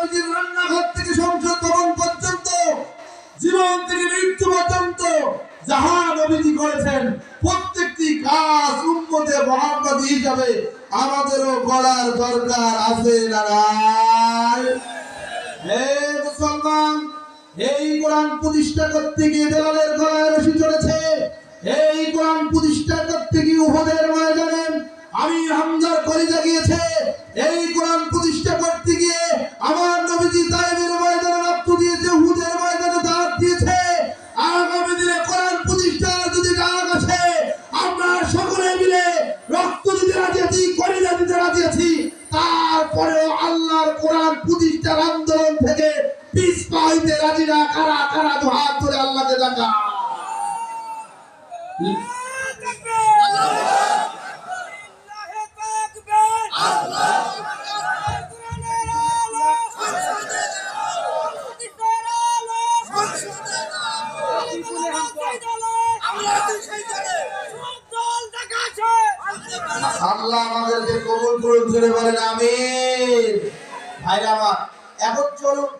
নবীজির রান্নাঘর থেকে পর্যন্ত, জীবন থেকে মৃত্যু পর্যন্ত যাহা নবীজি করেছেন, প্রত্যেকটি কাজ মোহাম্মদী হিসাবে আমাদেরও করার দরকার আছে হে মুসলমান, এই কোরআন প্রতিষ্ঠা করতে গিয়ে বেলালের গলায় রশি চলেছে এই কোরআন প্রতিষ্ঠা করতে গিয়ে উহুদের ময়দানে আমি হামজার কলিজা গিয়েছে। এই কোরআন প্রতিষ্ঠা কোরআন প্রতিষ্ঠার আন্দোলন থেকে পিছপা হইতে রাজি না, কারা কারা হাত ধরে আল্লাহকে ডাকা? আল্লাহ আমাদেরকে কবুল করুন বলেন, আমিন। ভাইরা আমার। এখন চলুন